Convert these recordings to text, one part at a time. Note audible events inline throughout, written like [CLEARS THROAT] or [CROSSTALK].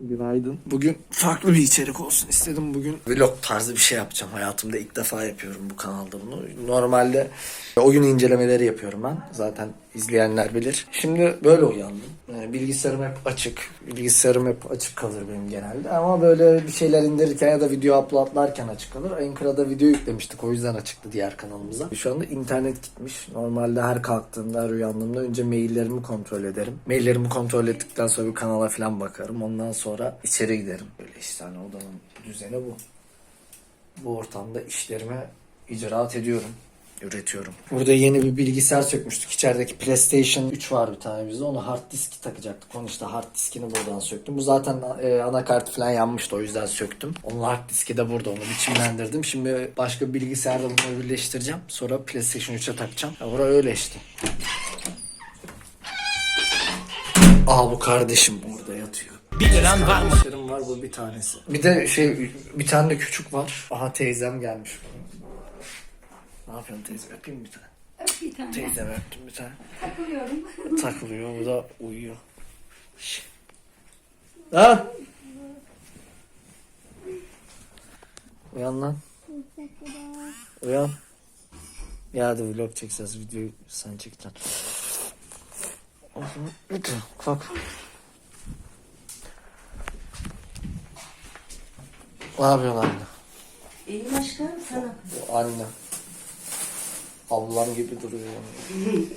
Günaydın. Bugün farklı bir içerik olsun istedim bugün. Vlog tarzı bir şey yapacağım. Hayatımda ilk defa yapıyorum bu kanalda bunu. Normalde oyun incelemeleri yapıyorum ben. Zaten izleyenler bilir. Şimdi böyle uyandım. Yani bilgisayarım hep açık. Bilgisayarım hep açık kalır benim genelde. Ama böyle bir şeyler indirirken ya da video uploadlarken açık kalır. Ankara'da video yüklemiştik. O yüzden açıktı diğer kanalımıza. Şu anda internet gitmiş. Normalde her kalktığımda, her uyandığımda önce maillerimi kontrol ederim. Maillerimi kontrol ettikten sonra bir kanala falan bakarım. Ondan sonra sonra içeri giderim. Böyle işte hani odanın düzeni bu. Bu ortamda işlerime icraat ediyorum üretiyorum. Burada yeni bir bilgisayar sökmüştük. İçerideki PlayStation 3 var bir tane bizde. Onu hard disk takacaktık. Onu işte hard diskini buradan söktüm. Bu zaten e, anakart falan yanmıştı. O yüzden söktüm. Onun hard diski de burada. Onu biçimlendirdim. Şimdi başka bir bilgisayarla bunu birleştireceğim. Sonra PlayStation 3'e takacağım. Ya bura öyle işte. Aa bu kardeşim bu. 1 var mı? Kardeşlerim var bu bir tanesi. Bir de şey bir tane de küçük var. Aha teyzem gelmiş. Ne yapıyorsun teyze? Öpeyim bir tane. Öp bir tane. Teyzem öptüm bir tane. Takılıyorum. [LAUGHS] Takılıyor. Bu da uyuyor. Ha? Uyan lan. Uyan. Ya hadi vlog çekeceğiz. Videoyu sen çek lan. Kalk. Ne yapıyorsun anne? İyiyim aşkım sana. Bu anne. Ablam gibi duruyor. yani. [LAUGHS]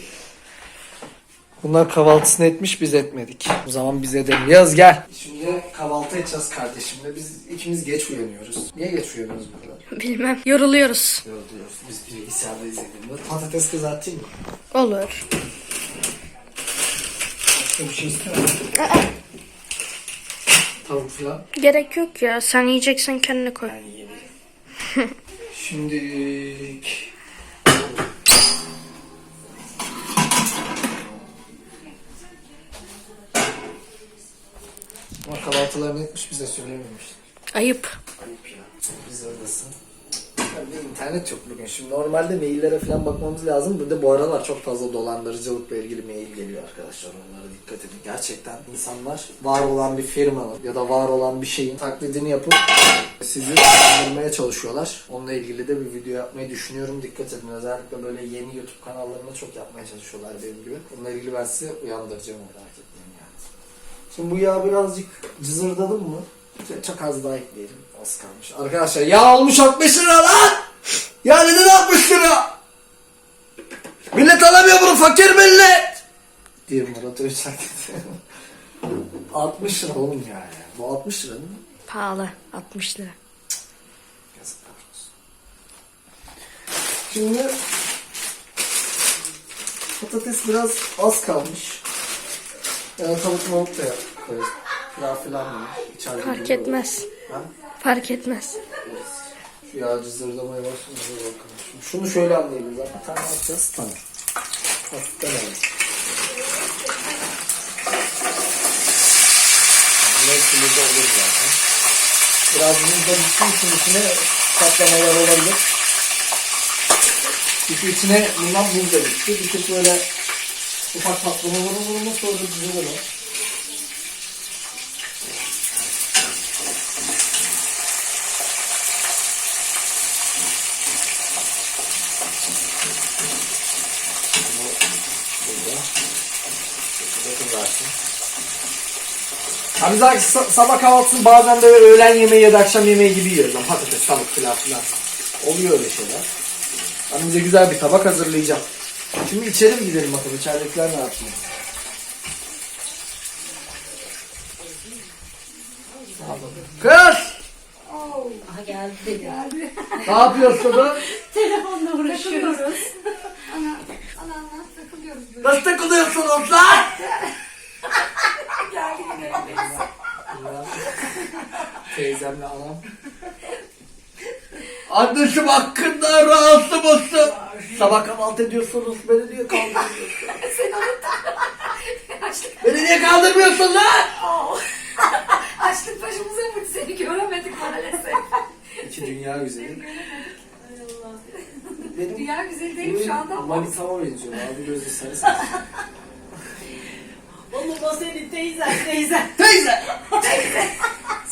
Bunlar kahvaltısını etmiş biz etmedik. O zaman biz edelim. Yaz gel. Şimdi kahvaltı edeceğiz kardeşimle. Biz ikimiz geç uyanıyoruz. Niye geç uyanıyoruz bu kadar? Bilmem. Yoruluyoruz. Yoruluyoruz. Biz bilgisayarda izlediğimde. Patates kızartayım mı? Olur. Başka bir şey istiyor musun? Tavuk falan. Gerek yok ya. Sen yiyeceksen kendine koy. Ben. [LAUGHS] Şimdilik... Ama kahvaltılarını etmiş bize söylememiş. Ayıp. Ayıp ya. Biz oradasın. De internet yok bugün. Şimdi normalde maillere falan bakmamız lazım. Bir de bu aralar çok fazla dolandırıcılıkla ilgili mail geliyor arkadaşlar. Onlara dikkat edin. Gerçekten insanlar var olan bir firmanın ya da var olan bir şeyin taklidini yapıp sizi kandırmaya çalışıyorlar. Onunla ilgili de bir video yapmayı düşünüyorum. Dikkat edin. Özellikle böyle yeni YouTube kanallarında çok yapmaya çalışıyorlar benim gibi. Bununla ilgili ben size uyandıracağım merak etmeyin yani. Şimdi bu yağ birazcık cızırdadı mı? Çok az daha ekleyelim. Az kalmış. Arkadaşlar yağ olmuş 60 lira lan! Ya neden 60 lira? Millet alamıyor bunu fakir millet! Diye Murat dedi. 60 lira oğlum ya. ya. Bu 60 lira değil mi? Pahalı. 60 lira. Yazıklar olsun. Şimdi patates biraz az kalmış. Yani tavuk mavuk da koyarız. Da var. İçeride Fark etmez. Ha? Fark etmez. Şu yağ cızırdamaya başlayınca bakalım. Şimdi şunu şöyle anlayabiliriz. Bir tane atacağız. Tamam. Hafiften alalım. Bunlar içinde de olur zaten. Biraz buzda bittiği için içine katlamalar olabilir. Çünkü içine bundan buz da bitti. Bir tık böyle ufak patlama vurur vurur sonra güzel olur. Burada. Şurada kızarsın. Artık sa- sabah kahvaltısını bazen de öğlen yemeği ya da akşam yemeği gibi yiyoruz. Ama patates, tavuk filan filan. Oluyor öyle şeyler. Ben bize güzel bir tabak hazırlayacağım. Şimdi içeri mi gidelim bakalım içeridekiler ne yapıyor? Kız! Aha geldi. Geldi. Ne yapıyorsun da? [LAUGHS] Telefonla uğraşıyoruz. ana, ana ana takılıyoruz böyle. Nasıl takılıyorsunuz lan? [LAUGHS] Geldi yine. Teyzemle anam. Anneciğim hakkında rahatsız mısın? Sabah kahvaltı ediyorsunuz, beni niye kaldırmıyorsun? Sen Açlık, beni niye kaldırmıyorsun lan? açlık başımıza vurdu seni göremedik maalesef. İki dünya güzeli. Benim Dünya güzeli değilim şu anda ama. Manitama benziyor abi gözü sarı sarı. Oğlum o senin teyzen teyzen. Teyze! Teyze!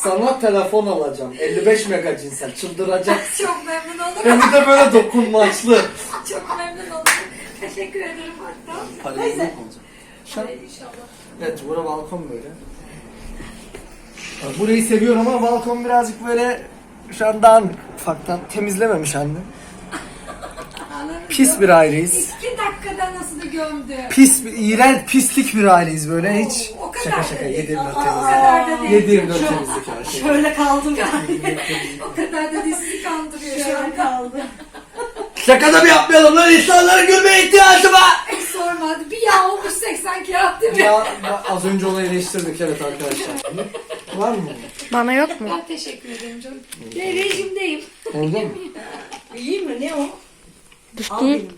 Sana telefon alacağım. 55 mega cinsel. Çıldıracak. [LAUGHS] Çok memnun oldum. Hem de böyle dokunmaçlı. [LAUGHS] Çok memnun oldum. Teşekkür ederim hatta. Parayı yok olacak. İnşallah. Evet bura balkon böyle. Burayı seviyorum ama balkon birazcık böyle şu an dağınık. Ufaktan temizlememiş anne. Pis bir aileyiz. İki dakikada nasıl da gömdü. Pis, bir, iğrenç, pislik bir aileyiz böyle hiç. O kadar Şaka şaka değil. 7 Aa, 24 O temizlik. kadar da değil. 7 24 temizlik her şey. Şöyle kaldım yani. O kadar da değil. Sizi kandırıyor şu Şöyle anda. kaldım. Şaka da mı yapmayalım lan insanların gülmeye ihtiyacı var. Hiç sormadı. Bir yağ olmuş 80 kağıt değil mi? Ya ya az önce onu eleştirdik evet arkadaşlar. Var mı? Bana yok mu? Ben teşekkür ederim canım. Re rejimdeyim. Oldu mu? İyi mi? Ne o? Al Bisküvi. benim.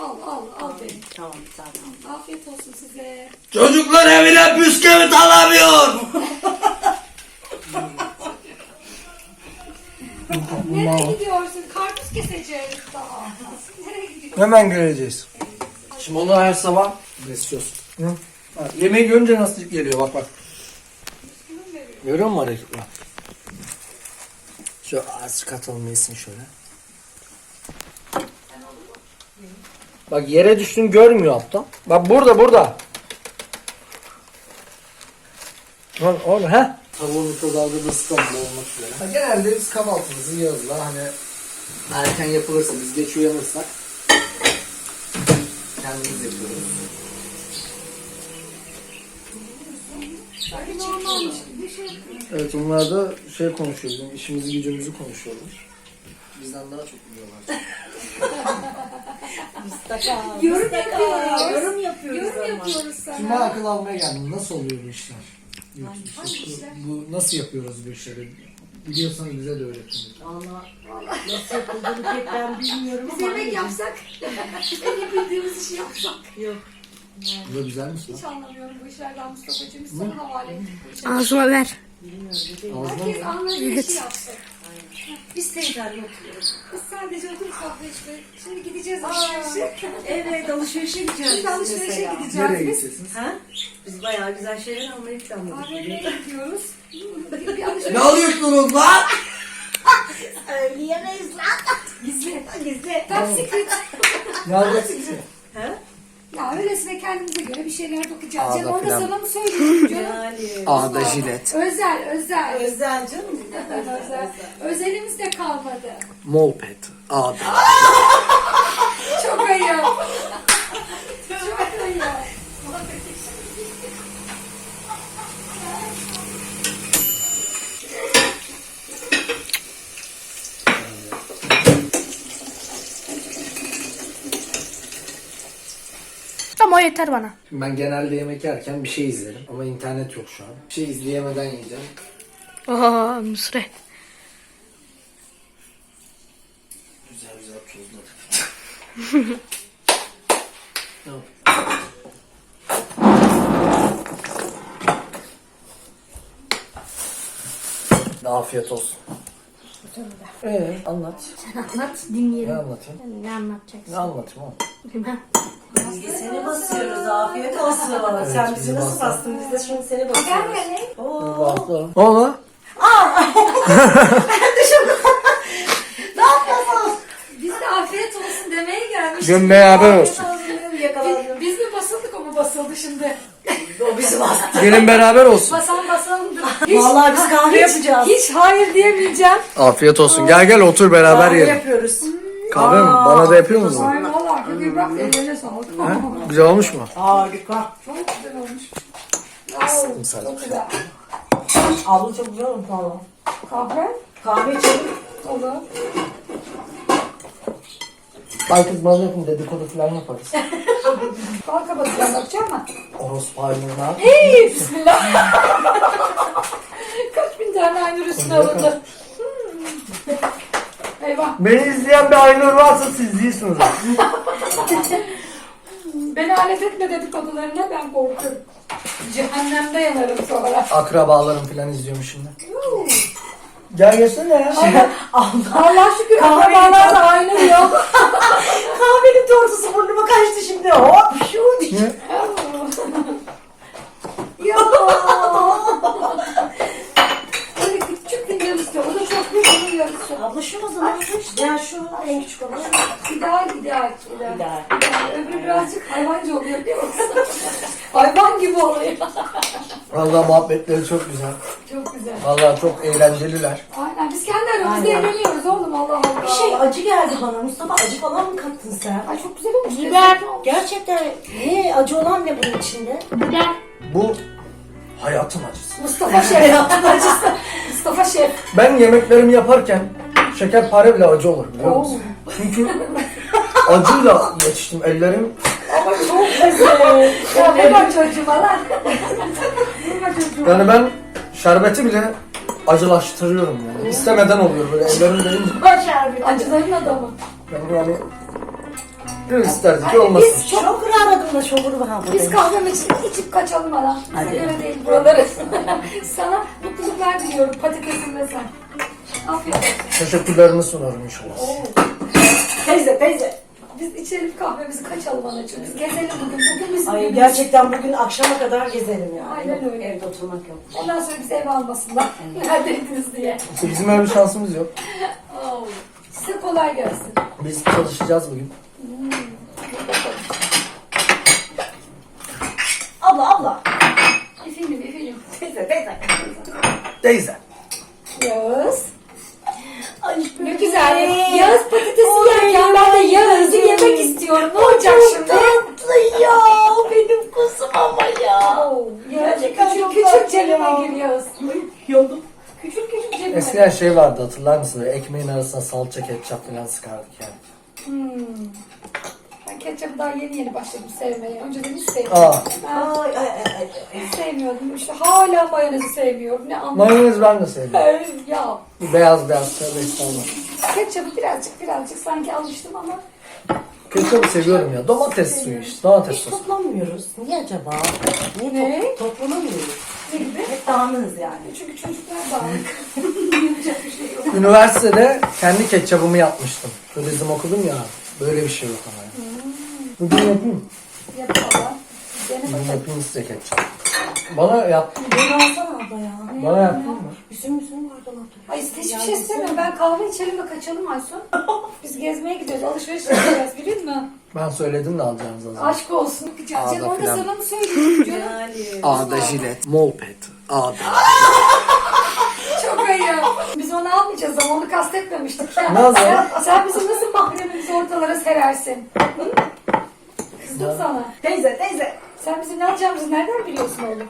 Al al al beni. Tamam tamam. Afiyet olsun size. Çocuklar evine bisküvit alamıyor. [LAUGHS] Nereye gidiyorsun? Karpuz keseceğiz daha. Nereye gidiyorsun? Hemen göreceğiz. Şimdi onu her sabah besliyorsun. Hı? Bak, yemeği görünce nasıl geliyor bak bak. Görüyor musun hareketi? Şu azıcık katalım yesin şöyle. Bak yere düştün görmüyor hatta. Bak burada burada. Lan oğlum he? Tavuğu mikrodalgada ısıtalım olmak üzere. Ha, genelde biz kahvaltımızı yiyoruz la hani erken yapılırsa biz geç uyanırsak kendimiz yapıyoruz. Şey. Evet onlar da şey konuşuyor bizim işimizi gücümüzü konuşuyorlar. Bizden daha çok biliyorlar. [LAUGHS] [LAUGHS] Yorum yapıyoruz. Yorum yapıyoruz Yorum yapıyoruz sana. akıl almaya geldim. Nasıl oluyor bu işler? YouTube, bu nasıl yapıyoruz bu işleri? Biliyorsanız bize de öğretin. Valla nasıl yapıldığını pek ben bilmiyorum Biz ama. yemek yapsak, en iyi bildiğimiz işi yapsak. Yok. Bu da güzelmiş lan. Hiç anlamıyorum bu işlerden Mustafa'cığım. Biz sana havale ettik bu işi. Ağzıma ver. Ağzına Herkes mı? anladığı işi yapsın. Biz teyzelerle oturuyoruz. Biz sadece oturup kahve işte. Şimdi gideceğiz alışverişe. Evet alışverişe gideceğiz Biz alışverişe mesela. gideceğiz Nereye biz. gideceksiniz? Ha? Biz bayağı güzel şeyler almayı planladık. Kahveye gidiyoruz. Ne alıyorsunuz lan? Söyleyemeyiz lan. Gizli. Gizli. Top secret. Ne alacaksınız? Ha? Ya öylesine kendimize göre bir şeyler bakacağız. Ağda Canım onu da filan. sana mı söyleyeyim canım? Yani. Ağda jilet. Özel, özel. Özel canım. [LAUGHS] özel. Özelimiz de kalmadı. Molpet. Ağda. [LAUGHS] Çok ayıp. Çok ayıp. Ama o yeter bana. Şimdi ben genelde yemek yerken bir şey izlerim. Ama internet yok şu an. Bir şey izleyemeden yiyeceğim. Oha Nusret. Güzel güzel tuzladık. [LAUGHS] Tamam. Afiyet olsun. Ee, anlat. Anlat Ne dinleyelim. anlatayım? Ne anlatacaksın? Ne anlatayım oğlum? [LAUGHS] Bilmem. Biz de seni basıyoruz. Afiyet olsun. Sen bizi bizi nasıl bastın? Biz de şimdi seni Gel basıyoruz. Oo. Ne oldu? [LAUGHS] [LAUGHS] Ne yapıyorsun? Biz de afiyet olsun demeye gelmiştik. Gün beraber olsun. Yakalandım. Biz mi basıldık o mu basıldı şimdi? O bizi bastı. Gelin beraber olsun. Basan basandı. Vallahi biz kahve yapacağız. Hiç hayır diyemeyeceğim. Afiyet olsun. Gel gel otur beraber Kahve yiyelim. yapıyoruz. Kahve mi? Bana da yapıyor musun? Ay valla kötü bak ellerine sağlık. Ha? Güzel olmuş mu? Harika. Çok güzel olmuş. Sıktım sana. Çok güzel. Abla çok güzel olmuş valla. Kahve Kahve içelim. olur. Ay kız bana yapın dedikodu falan yaparız. [LAUGHS] Bal kabaklarına bakacağım mı? Orospu ayrılığına. İyi bismillah. [LAUGHS] Kaç bin tane aynı üstüne alındı. Eyvah. Beni izleyen bir Aynur varsa siz değilsiniz. [LAUGHS] Beni alet etme dedikodularına ben korkuyorum. Cehennemde yanarım sonra. Akrabalarım falan izliyormuş şimdi. Gel gelsene ya. Allah şükür akrabalar da aynı yok. [LAUGHS] Kahvenin tortusu burnuma kaçtı şimdi. Hop şu diye. Ya. Abla şu o zaman seç. Ya şu en küçük olan. İdeal, ideal, ideal. İdeal. Yani öbürü birazcık hayvancı oluyor biliyor musun? [LAUGHS] Hayvan gibi oluyor. Valla muhabbetleri çok güzel. Çok güzel. Valla çok eğlenceliler. Aynen biz kendi aramızda Aynen. eğleniyoruz oğlum Allah Allah. Bir şey acı geldi bana. Mustafa acı falan mı kattın sen? Ay çok güzel olmuş. Biber. Gerçekten ne acı olan ne bunun içinde? Biber. Bu hayatın acısı. Mustafa Şef yaptın acısı. Mustafa Şef. Ben yemeklerimi yaparken şekerpare bile acı olur biliyor musun? Çünkü acıyla yetiştim ellerim. Ama çok güzel. ya vurma çocuğuma lan. Yani ben şerbeti bile acılaştırıyorum yani. İstemeden oluyor böyle ellerim. Başar Acıların adamı. Ben yani gönül isterdi ki olmasın. Biz çok Çok aradım da şovuru var burada. Biz kahvemizi içip kaçalım hala. Bize Hadi. göre değil buraları. [LAUGHS] Sana mutluluklar diliyorum patatesin ve sen. Afiyet olsun. Teşekkürlerimi sunarım inşallah. Oo. Teyze teyze. Biz içelim kahvemizi kaçalım anacığım. Biz gezelim bugün. Bugün bizim Ay gerçekten bugün akşama kadar gezelim ya. Aynen öyle. Evde oturmak yok. Ondan sonra bizi eve almasınlar. [LAUGHS] Neredeydiniz diye. Bizim öyle bir şansımız yok. Oo. Size kolay gelsin. Biz çalışacağız bugün. Abla abla. Efendim efendim. Teyze teyze. Teyze. Yağız. Ay Ne güzel. Yağız patatesi yerken ben de Yağız'ı yemek istiyorum. Ne olacak şimdi? tatlı ya. Benim kuzum ama ya. Oo, Yağız Gerçekten küçük çok küçük cebime gir Yağız. Yolum. Küçük küçük cebime. Eskiden şey vardı hatırlar mısın? Böyle ekmeğin arasına salça ketçap falan sıkardık yani. Hmm. Ben ketçapı daha yeni yeni başladım sevmeye. Önceden hiç sevmiyordum. Aa, Ben Ay ay ay. ay. hiç sevmiyordum. İşte hala mayonezi sevmiyorum. Ne anlamı? mayonez ben de seviyorum. [LAUGHS] ya Beyaz beyaz tövbe estağfurullah. ketçapı birazcık birazcık sanki alıştım ama Ketçapı seviyorum ya. Domates suyu işte. Domates Hiç sosu. toplanmıyoruz. Niye acaba? Niye Ne? top- toplanamıyoruz? ne gibi? Hep dağınız yani. Çünkü çocuklar dağınık. [LAUGHS] Yapacak bir şey yok. Üniversitede kendi ketçapımı yapmıştım. Turizm okudum ya. Böyle bir şey yok ama ya. Bugün yapayım. Yapalım. Dene Bugün bakalım. yapayım size ketçap. Bana yap. Beni alsana abla ya. Bana yaptın mı? Üzüm üzüm vardı abla. Ay hiçbir şey istemiyorum. Ben kahve içelim ve kaçalım Aysun. [LAUGHS] Biz gezmeye gidiyoruz. Alışveriş yapacağız biliyor musun? Ben söyledim de alacağınızı az. Aşk olsun. Canım Ağda onu da filan. sana mı söyleyeyim canım? Ağda jilet, molpet, ağda. [LAUGHS] Ayıp. Biz onu almayacağız ama onu kastetmemiştik ya. Nasıl? Sen, sen bizim nasıl mahremimizi ortalara serersin? Hı? Kızdım sana. Teyze teyze. Sen bizim ne alacağımızı nereden biliyorsun oğlum?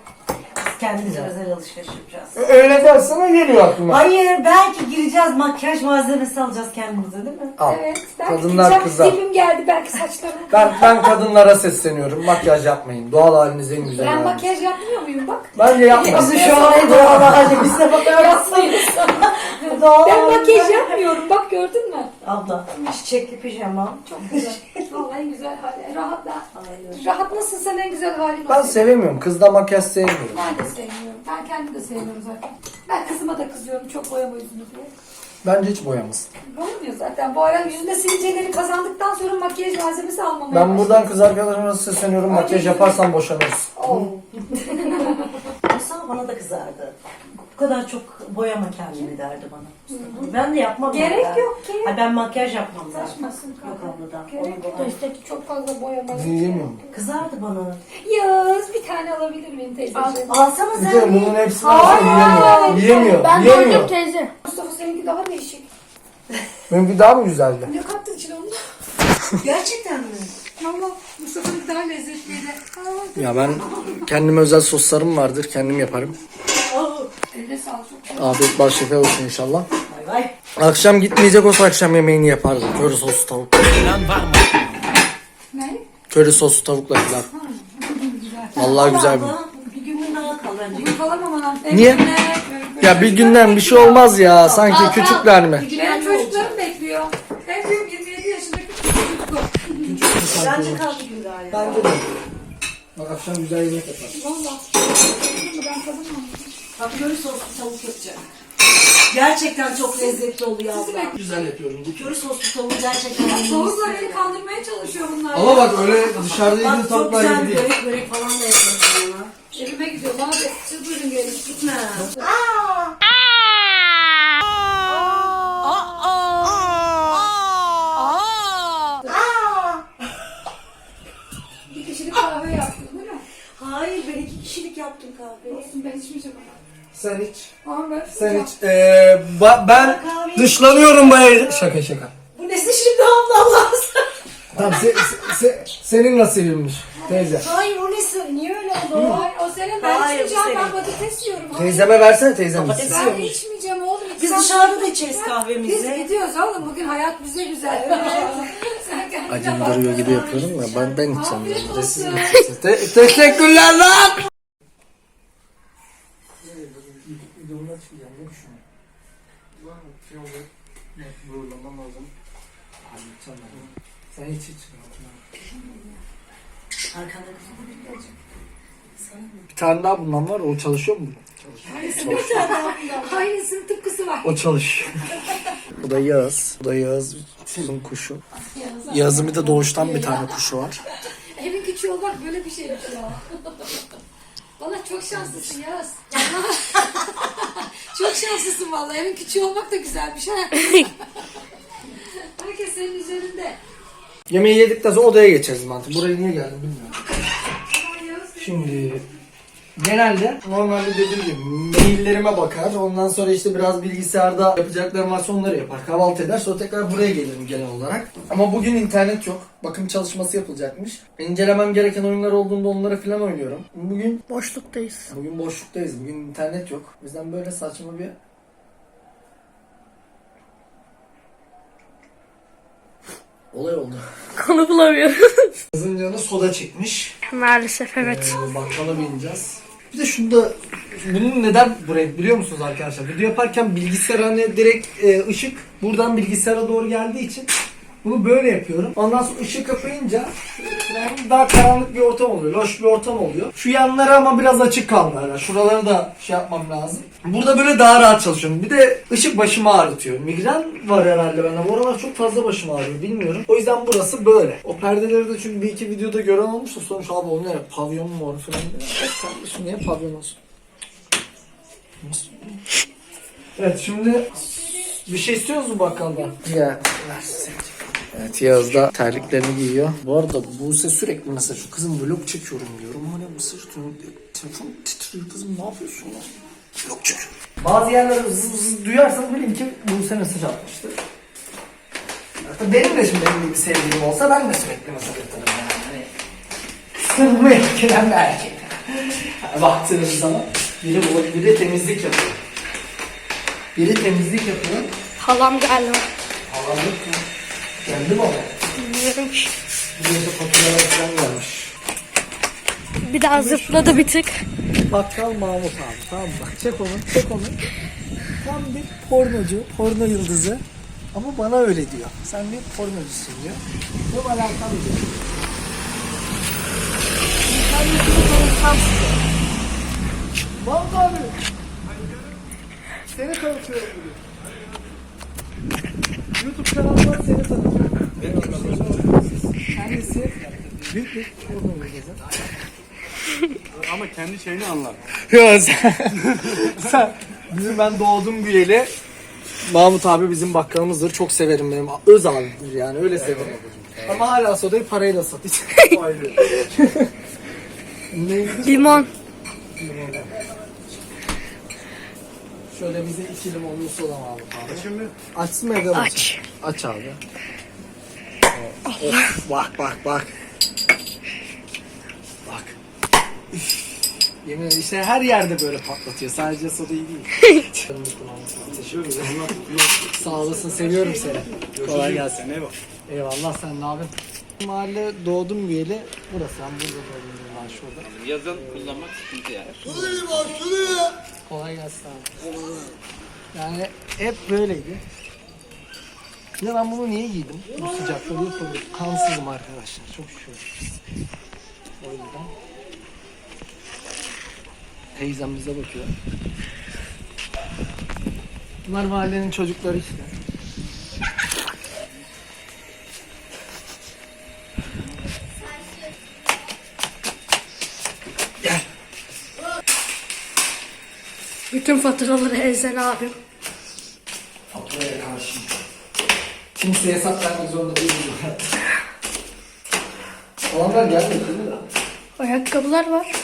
Biz kendimize özel alışveriş yapacağız. Öyle dersen o geliyor aklıma. Hayır belki gireceğiz makyaj malzemesi alacağız kendimize değil mi? Al. Evet. Belki Kadınlar diyeceğim, kızar. Geldi belki saçlarım. Ben, ben kadınlara sesleniyorum. Makyaj yapmayın. Doğal haliniz en güzel Ben haliniz. makyaj yapmıyor muyum bak? Bence yapmayın. Bizi şu an doğal halimize bakar mısın? Doğal Ben halimize- makyaj yapmıyorum bak gördün mü? Abla çiçekli pijama. Çok güzel. Vallahi en güzel hali. Rahat da. Aynen. Rahat nasılsan en güzel halin Ben olsun. sevemiyorum. Kızda makyaj sevmiyorum. Ben de sevmiyorum. Ben kendim de sevmiyorum zaten. Ben kızıma da kızıyorum çok boyama yüzünü diye. Bence hiç boyamasın. Boyamıyor zaten. Bu ara yüzünde sivilceleri kazandıktan sonra makyaj malzemesi almamaya Ben buradan kız arkadaşıma sesleniyorum. Makyaj yaparsan boşanırız. Oo. [LAUGHS] Mustafa bana da kızardı. Kadar çok boyama kendini derdi bana. Ben de yapmam. Gerek zaten. yok ki. Ay ben makyaj yapmam zaten. Saçmasın Yok kanka. abladan. Gerek Onu yok. Üstteki çok fazla boyama. Yiyemiyorum. Kızardı bana. Yağız bir tane alabilir miyim teyzeciğim? Alsana Bir sen. bunun hepsini alsam yiyemiyor. Yiyemiyor. Ben doydum teyze. Mustafa seninki daha değişik. Benimki daha mı güzeldi? Ne kattın içine onu? [LAUGHS] Gerçekten mi? Valla Mustafa'nınki daha lezzetliydi. Aa, Ya ben kendime özel soslarım vardır. Kendim yaparım. Eline sağlık. Afiyet bal şeker olsun inşallah. Bay bay. Akşam gitmeyecek olsa akşam yemeğini yapardım. Köri soslu tavuk. Ne? Köri soslu tavukla filan. Güzel. Vallahi güzel bir. Bir gün daha kal bence. Kalamam anam. Niye? Ya bir günden bir şey olmaz ya. Sanki küçükler mi? Benim çocuklarım bekliyor. En büyük 27 yaşındaki çocuk. Bence kal bir gün daha ya. Bence de. Bak akşam güzel yemek yaparız. Valla. Ben kazanmam. Köri soslu tavuk yapacağım. Gerçekten çok lezzetli oluyor Sizi. Güzel yapıyorum. bu Köri soslu tavuk gerçekten Soğuzla beni kandırmaya çalışıyor bunlar. Ama bak öyle dışarıda yediğin tavuklar güzel gibi değil. börek börek falan da yapıyorsun ona. Evime gidiyor. Bana da siz buyurun gelin. Gitme. Kişilik kahve yaptın değil? Hayır ben iki kişilik yaptım kahveyi. Ben içmeyeceğim. Sen hiç. Ver. Sen hiç. Ee, ba- ben dışlanıyorum bayağı. Şaka şaka. Bu nesi şimdi abla Allah [LAUGHS] Tamam se- se- se- senin nasibinmiş teyze. Hayır o nesi? Niye öyle oldu? Hayır o senin ben Hayır, bu içmeyeceğim ben senin. patates yiyorum. Hayır. Teyzeme versene teyzem Patates gitsin. Ben içmeyeceğim oğlum. Biz içsem- dışarıda da içeriz Biz kahvemizi. gidiyoruz oğlum bugün hayat bize güzel. [LAUGHS] Sen kendine bak. Acındırıyor gibi yapıyorum ya ben ben içeceğim. Afiyet olsun. Te- teşekkürler lan. Sen hiç hiç. Arkanda Bir tane daha bundan var o çalışıyor mu? Aynısının tıpkısı var. O çalışıyor. Bu da Yağız. Bu da Yağız. Bizim kuşu. Yağız'ın bir de doğuştan bir tane kuşu var. Evin küçüğü olmak böyle bir şeymiş ya. Valla çok şanslısın Yağız. [LAUGHS] çok şanslısın valla. Evin küçüğü olmak da güzelmiş ha. [LAUGHS] Herkes senin üzerinde. Yemeği yedikten sonra odaya geçeriz mantı. Buraya niye geldim bilmiyorum. Şimdi genelde normalde dediğim gibi maillerime bakar. Ondan sonra işte biraz bilgisayarda yapacaklarım varsa onları yapar. Kahvaltı eder. Sonra tekrar buraya gelirim genel olarak. Ama bugün internet yok. Bakım çalışması yapılacakmış. İncelemem gereken oyunlar olduğunda onları falan oynuyorum. Bugün Boşluktayız. bugün boşluktayız. Bugün internet yok. O yüzden böyle saçma bir olay oldu. Konu bulamıyorum. Kızın canı soda çekmiş. Maalesef evet. Ee, bakkala bineceğiz. Bir de şunu da bunun neden buraya biliyor musunuz arkadaşlar? Video yaparken bilgisayar hani direkt e, ışık buradan bilgisayara doğru geldiği için bunu böyle yapıyorum. Ondan sonra ışık kapayınca daha karanlık bir ortam oluyor. Loş bir ortam oluyor. Şu yanları ama biraz açık kalmalı. Şuraları da şey yapmam lazım. Burada böyle daha rahat çalışıyorum. Bir de ışık başımı ağrıtıyor. Migren var herhalde bende. Bu aralar çok fazla başım ağrıyor. Bilmiyorum. O yüzden burası böyle. O perdeleri de çünkü bir iki videoda gören olmuştu. Sonuç abi o ne? Pavyon mu var falan kardeşim niye pavyon olsun? Evet şimdi bir şey istiyoruz mu bakkaldan? Ya Evet Yağız da terliklerini giyiyor. Bu arada Buse sürekli mesela şu kızım vlog çekiyorum diyorum. Hani mısır diyorum. Telefon titriyor kızım ne yapıyorsun ya? Vlog çekiyorum. Bazı yerlere zız zız duyarsanız bilin ki Buse mesaj atmıştır. Hatta benim de şimdi benim gibi sevgilim olsa ben de sürekli mesaj atarım yani. Hani sırrımı etkilen bir erkek. [LAUGHS] Baktığınız zaman biri, biri temizlik yapıyor. Biri temizlik yapıyor. Halam galiba. Halamlık mı? Geldi mi? Bilmiyorum ki. Bir de faturalar falan gelmiş. Bir daha zıpladı bir tık. Bakkal Mahmut abi tamam mı? Bak çek onu, çek onu. Tam bir pornocu, porno yıldızı. Ama bana öyle diyor. Sen bir pornocusun diyor. Yok alakam. Sen bir tanıtsam size. Mahmut abi. Seni tanıtıyorum bugün. YouTube kanalından seni tanıtıyorum. Kendisi büyük bir porno yıldızı. Ama kendi şeyini anlar. Ya sen, sen bizim ben doğdum büyüyeli Mahmut abi bizim bakkalımızdır. Çok severim benim. Öz abidir yani öyle severim. Ama hala sodayı parayla satıyor. Neydi? [LAUGHS] Limon. Şöyle bize iki limonlu soda Mahmut abi. Şimdi Açsın mı evden Aç. aç. Abi. Of, bak bak bak. Bak. Üf. Yemin ederim işte her yerde böyle patlatıyor. Sadece sodayı değil. Teşekkür ederim. Sağ olasın. Seviyorum seni. Kolay gelsin. ne bak. Eyvallah sen ne yapıyorsun? Mahalle doğdum büyüyeli. Burası. Ben burada doğdum ben şurada. Yazın kullanmak sıkıntı yani. Kolay gelsin abi. Yani hep böyleydi. Ya ben bunu niye giydim? Bu sıcakta soruyorum. Kansızım arkadaşlar. Çok üşüyorum. O yüzden. Teyzem bize bakıyor. Bunlar mahallenin çocukları işte. Bütün faturaları Ezel abim. Faturaya karşı. Kimseye hesap vermek zorunda değilim. Olanlar gelmedi değil mi? Ayakkabılar var.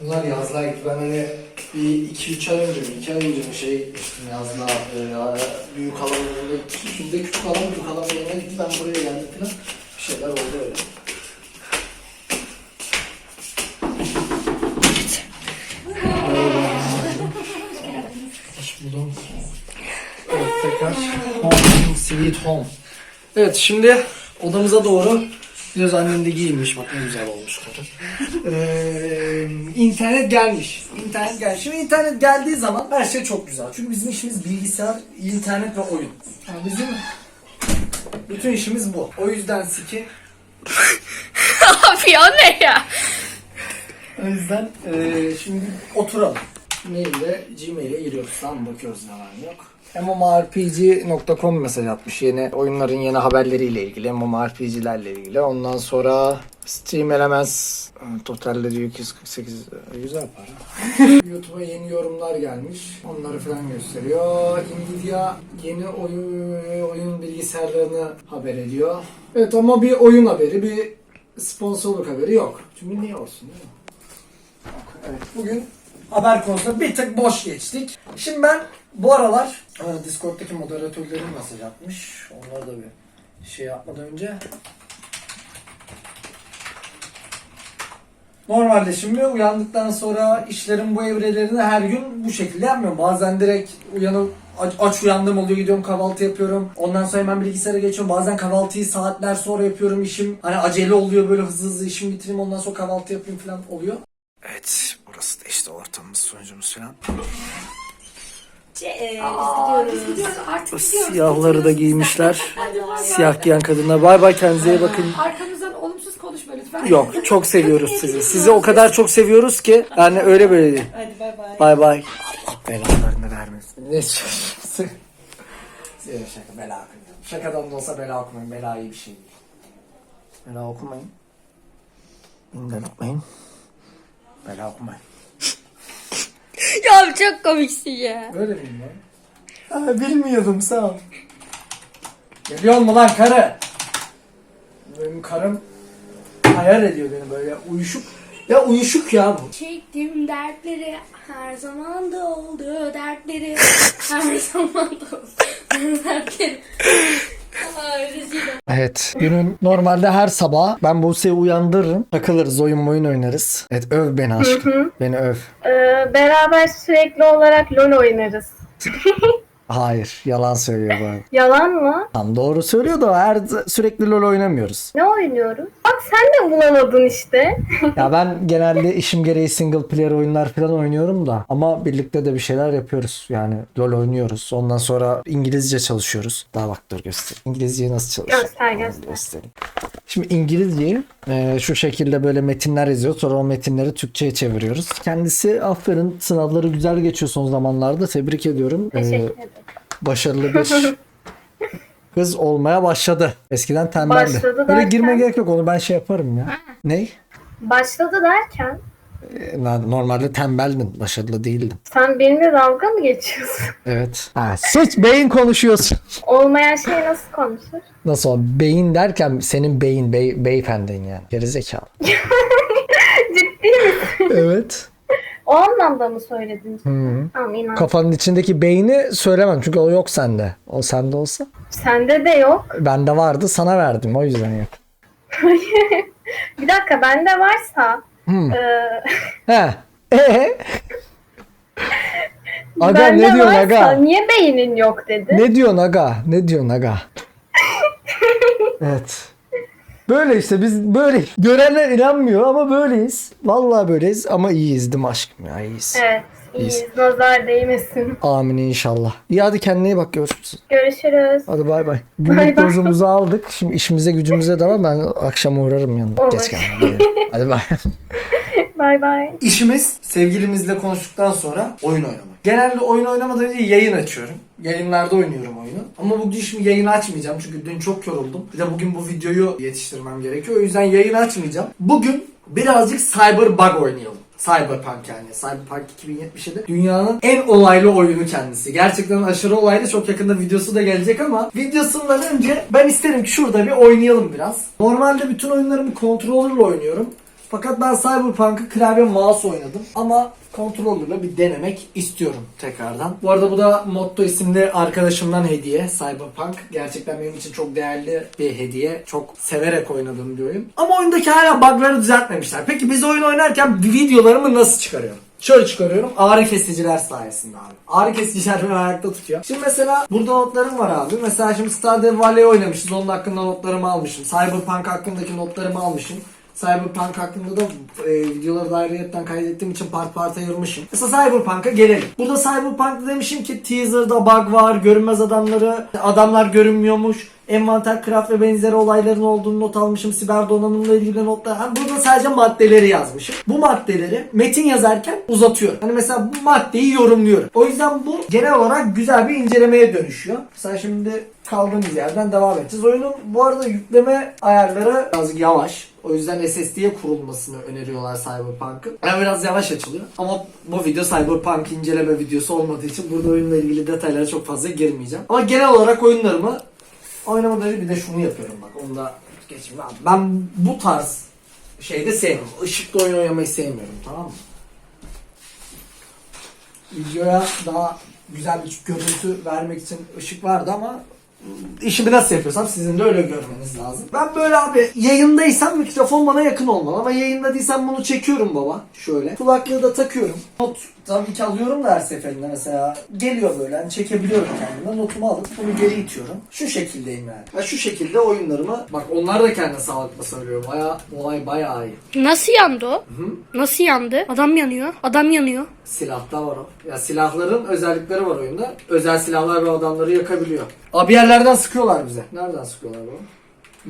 Bunlar yazlığa gitti. Ben hani Bir 2-3 ay önce mi, 2 ay önce mi şey gitmiştim yazda e, büyük alanlarında gitmiştim. Şimdi de küçük alan büyük alan yerine gitti. Ben buraya geldim falan. Bir şeyler oldu öyle. Evet tekrar home, sweet home. Evet şimdi odamıza doğru Biraz annem de giyinmiş bak ne güzel olmuş kadın. Ee, internet gelmiş. İnternet gelmiş. Şimdi internet geldiği zaman her şey çok güzel. Çünkü bizim işimiz bilgisayar, internet ve oyun. Yani bizim bütün işimiz bu. O yüzden Siki [LAUGHS] Abi o ne ya? O yüzden eee, şimdi oturalım. Mail'de Gmail'e giriyoruz tamam mı? Bakıyoruz ne var ne yok. MMORPG.com mesaj atmış yeni oyunların yeni haberleriyle ilgili, MMORPG'lerle ilgili. Ondan sonra Steam Elements e, totalde diyor 248 e, güzel para. [LAUGHS] YouTube'a yeni yorumlar gelmiş. Onları falan gösteriyor. Nvidia yeni oyun, oyun bilgisayarlarını haber ediyor. Evet ama bir oyun haberi, bir sponsorluk haberi yok. Çünkü niye olsun değil mi? Evet, bugün haber konusunda bir tık boş geçtik. Şimdi ben bu aralar e, Discord'daki moderatörlerim mesaj atmış. Onları da bir şey yapmadan önce. Normalde şimdi uyandıktan sonra işlerin bu evrelerini her gün bu şekilde yapmıyorum. Bazen direkt uyanıp aç, aç uyandım oluyor gidiyorum kahvaltı yapıyorum. Ondan sonra hemen bilgisayara geçiyorum. Bazen kahvaltıyı saatler sonra yapıyorum işim. Hani acele oluyor böyle hızlı hızlı işimi bitireyim ondan sonra kahvaltı yapayım falan oluyor. Evet burası da işte ortamımız sonucumuz falan. Aa, biz gidiyoruz artık gidiyoruz. Siyahları da giymişler. [LAUGHS] Siyah giyen kadınlar. Bay bay kendinize iyi bakın. Arkamızdan olumsuz konuşma lütfen. Yok çok seviyoruz sizi. Sizi o kadar çok seviyoruz ki yani öyle böyle değil. Hadi bay bay. Bay bay. Allah belalarını vermesin. Ne şakası? Şaka bela okumuyorum. Şakadan da olsa bela okumayın. Bela iyi bir şey değil. Bela okumayın. İnden okumayın. Bela okumayın. [LAUGHS] Ya çok komiksin ya. Öyle miyim ben? Ha, bilmiyordum sağ ol. Geliyor mu lan karı? Benim karım hayal ediyor beni böyle uyuşuk. Ya uyuşuk ya bu. Çektim dertleri her zaman da oldu dertleri [LAUGHS] her zaman da oldu dertleri. Evet. Günün normalde her sabah ben Buse'yi uyandırırım. Takılırız, oyun oyun oynarız. Evet öv beni aşkım. Beni öv. Ee, beraber sürekli olarak LoL oynarız. [LAUGHS] Hayır. Yalan söylüyor bu arada. [LAUGHS] Yalan mı? Tam doğru söylüyor da her sürekli LoL oynamıyoruz. Ne oynuyoruz? Bak sen de bulamadın işte. [LAUGHS] ya ben genelde işim gereği single player oyunlar falan oynuyorum da ama birlikte de bir şeyler yapıyoruz. Yani LoL oynuyoruz. Ondan sonra İngilizce çalışıyoruz. Daha bak dur göster. İngilizceyi nasıl çalışıyoruz? Göster, göster. Göstereyim. Şimdi İngilizceyi e, şu şekilde böyle metinler yazıyor. Sonra o metinleri Türkçe'ye çeviriyoruz. Kendisi aferin sınavları güzel geçiyor son zamanlarda. Tebrik ediyorum. E, Teşekkür ederim. başarılı bir [LAUGHS] kız olmaya başladı. Eskiden tembeldi. Başladı Böyle derken? girme gerek yok onu ben şey yaparım ya. Ney? Başladı derken E, Normalde tembeldin. Başarılı değildin. sen benimle dalga mı geçiyorsun? [LAUGHS] Evet. Ha, sus beyin konuşuyorsun. Olmayan şey nasıl konuşur? Nasıl o? Beyin derken senin beyin bey, beyefendin yani. Gerizekalı. [LAUGHS] Ciddi misin? evet. O anlamda mı söyledin? Hı. Tamam inan. Kafanın içindeki beyni söylemem çünkü o yok sende. O sende olsa. Sende de yok. Bende vardı sana verdim o yüzden yok. [LAUGHS] Bir dakika bende varsa Hmm. e, He. [LAUGHS] Ee? Aga bende ne diyorsun varsa aga? niye beynin yok dedi? Ne diyorsun aga? Ne diyorsun aga? [LAUGHS] evet. Böyle işte biz böyle görenler inanmıyor ama böyleyiz. Vallahi böyleyiz ama iyiyiz değil mi aşkım ya iyiyiz. Evet iyiyiz. Nazar değmesin. Amin inşallah. İyi hadi kendine iyi bak görüşürüz. Görüşürüz. Hadi bay bay. Bay Günlük bay. dozumuzu aldık. Şimdi işimize gücümüze devam. Ben akşam uğrarım yanına. Olur. Geç gelmem. [LAUGHS] Hadi bay. Bay bay. İşimiz sevgilimizle konuştuktan sonra oyun oynamak. Genelde oyun oynamadan önce yayın açıyorum. Yayınlarda oynuyorum oyunu. Ama bugün şimdi yayın açmayacağım çünkü dün çok yoruldum. Bir de bugün bu videoyu yetiştirmem gerekiyor. O yüzden yayın açmayacağım. Bugün birazcık Cyberbug oynayalım. Cyberpunk yani. Cyberpunk 2077 dünyanın en olaylı oyunu kendisi. Gerçekten aşırı olaylı. Çok yakında videosu da gelecek ama videosundan önce ben isterim ki şurada bir oynayalım biraz. Normalde bütün oyunlarımı kontrolörle oynuyorum. Fakat ben Cyberpunk'ı klavye mouse oynadım ama kontrollerle bir denemek istiyorum tekrardan. Bu arada bu da Motto isimli arkadaşımdan hediye Cyberpunk. Gerçekten benim için çok değerli bir hediye. Çok severek oynadığım bir oyun. Ama oyundaki hala bug'ları düzeltmemişler. Peki biz oyun oynarken videolarımı nasıl çıkarıyorum? Şöyle çıkarıyorum. Ağrı kesiciler sayesinde abi. Ağrı kesiciler beni ayakta tutuyor. Şimdi mesela burada notlarım var abi. Mesela şimdi Stardew Valley oynamışız. Onun hakkında notlarımı almışım. Cyberpunk hakkındaki notlarımı almışım. Cyberpunk hakkında da e, videoları da ayrıyetten kaydettiğim için part part ayırmışım. Mesela Cyberpunk'a gelelim. Burada Cyberpunk'ta demişim ki teaser'da bug var, görünmez adamları, adamlar görünmüyormuş. Envanter craft ve benzeri olayların olduğunu not almışım. Siber donanımla ilgili notlar. Hani burada sadece maddeleri yazmışım. Bu maddeleri metin yazarken uzatıyorum. Hani mesela bu maddeyi yorumluyorum. O yüzden bu genel olarak güzel bir incelemeye dönüşüyor. Mesela şimdi kaldığımız yerden devam edeceğiz. Oyunun bu arada yükleme ayarları biraz yavaş. O yüzden SSD'ye kurulmasını öneriyorlar Cyberpunk'ın. Yani biraz yavaş açılıyor. Ama bu video Cyberpunk inceleme videosu olmadığı için burada oyunla ilgili detaylara çok fazla girmeyeceğim. Ama genel olarak oyunlarımı oynamadan önce bir de şunu yapıyorum bak. Onu da geçeyim. Ben bu tarz şeyde sevmiyorum. Işıklı oyun oynamayı sevmiyorum tamam mı? Videoya daha güzel bir görüntü vermek için ışık vardı ama işimi nasıl yapıyorsam sizin de öyle görmeniz lazım. Ben böyle abi yayındaysam mikrofon bana yakın olmalı ama yayında değilsem bunu çekiyorum baba. Şöyle. Kulaklığı da takıyorum. Not tabii ki alıyorum da her seferinde mesela. Geliyor böyle hani çekebiliyorum kendime. Notumu alıp bunu geri itiyorum. Şu şekildeyim yani. Ben şu şekilde oyunlarımı bak onlar da kendine sağlıklı söylüyor. Baya olay bayağı iyi. Nasıl yandı o? Nasıl yandı? Adam yanıyor. Adam yanıyor. Silahta var o. Ya silahların özellikleri var oyunda. Özel silahlar ve adamları yakabiliyor. Abi yerlerden sıkıyorlar bize. Nereden sıkıyorlar bu?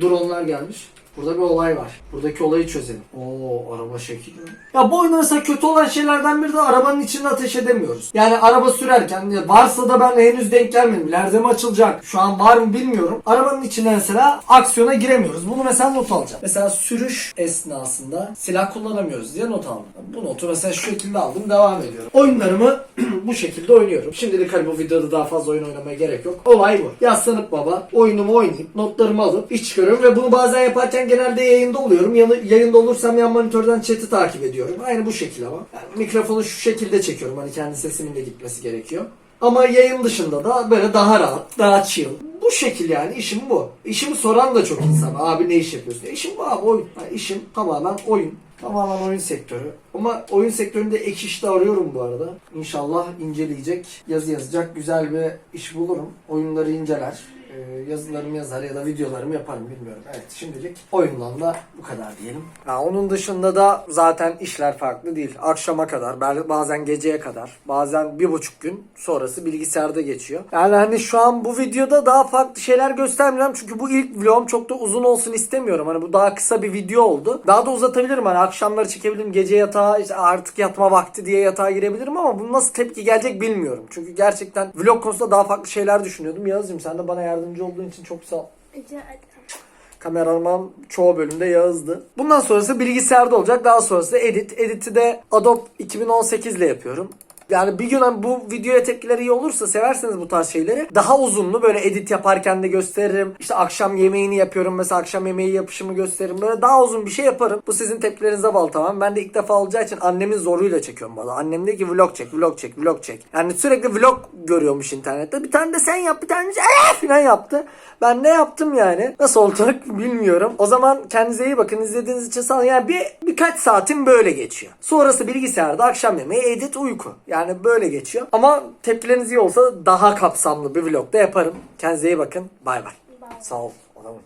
Dronlar gelmiş. Burada bir olay var. Buradaki olayı çözelim. Oo araba şekil. Ya bu oyunda mesela kötü olan şeylerden biri de arabanın içinde ateş edemiyoruz. Yani araba sürerken varsa da ben henüz denk gelmedim. İleride mi açılacak? Şu an var mı bilmiyorum. Arabanın içinde mesela aksiyona giremiyoruz. Bunu mesela not alacağım. Mesela sürüş esnasında silah kullanamıyoruz diye not aldım. Bu notu mesela şu şekilde aldım. Devam ediyorum. Oyunlarımı [CLEARS THROAT] bu şekilde oynuyorum. Şimdilik hani bu videoda daha fazla oyun oynamaya gerek yok. Olay bu. Yaslanıp baba oyunumu oynayıp notlarımı alıp iş çıkarıyorum ve bunu bazen yaparken genelde yayında oluyorum. Yanı, yayında olursam yan monitörden chat'i takip ediyorum. Aynı bu şekilde ama. Yani mikrofonu şu şekilde çekiyorum. Hani kendi sesimin de gitmesi gerekiyor. Ama yayın dışında da böyle daha rahat, daha chill. Bu şekil yani işim bu. İşimi soran da çok insan. Abi ne iş yapıyorsun? İşim bu abi oyun. Yani işim tamamen oyun. Tamamen oyun sektörü. Ama oyun sektöründe ek iş de arıyorum bu arada. İnşallah inceleyecek, yazı yazacak güzel bir iş bulurum. Oyunları inceler. Ee, yazılarımı yazar ya da videolarımı yaparım bilmiyorum. Evet şimdilik oyundan da bu kadar diyelim. Ha, onun dışında da zaten işler farklı değil. Akşama kadar, bazen geceye kadar, bazen bir buçuk gün sonrası bilgisayarda geçiyor. Yani hani şu an bu videoda daha farklı şeyler göstermeyeceğim çünkü bu ilk vlogum çok da uzun olsun istemiyorum. Hani bu daha kısa bir video oldu. Daha da uzatabilirim hani akşamları çekebilirim. Gece yatağa işte artık yatma vakti diye yatağa girebilirim ama bunun nasıl tepki gelecek bilmiyorum. Çünkü gerçekten vlog konusunda daha farklı şeyler düşünüyordum. Yağız'cığım sen de bana yardımcı olduğun için çok sağ ol. Kameraman çoğu bölümde Yağız'dı. Bundan sonrası bilgisayarda olacak. Daha sonrası edit. Edit'i de Adobe 2018 ile yapıyorum. Yani bir gün hani bu videoya tepkileri iyi olursa severseniz bu tarz şeyleri daha uzunlu böyle edit yaparken de gösteririm. İşte akşam yemeğini yapıyorum mesela akşam yemeği yapışımı gösteririm. Böyle daha uzun bir şey yaparım. Bu sizin tepkilerinize bağlı tamam. Ben de ilk defa olacağı için annemin zoruyla çekiyorum bana. Annem dedi ki vlog çek, vlog çek, vlog çek. Yani sürekli vlog görüyormuş internette. Bir tane de sen yap, bir tane de "Ee!" falan yaptı. Ben ne yaptım yani? Nasıl olacak [LAUGHS] bilmiyorum. O zaman kendinize iyi bakın. İzlediğiniz için sağ olun. Yani bir, birkaç saatim böyle geçiyor. Sonrası bilgisayarda akşam yemeği, edit, uyku. Yani yani böyle geçiyor. Ama tepkileriniz iyi olsa daha kapsamlı bir vlogda yaparım. Kendinize iyi bakın. Bay bay. Sağ ol. Adamım.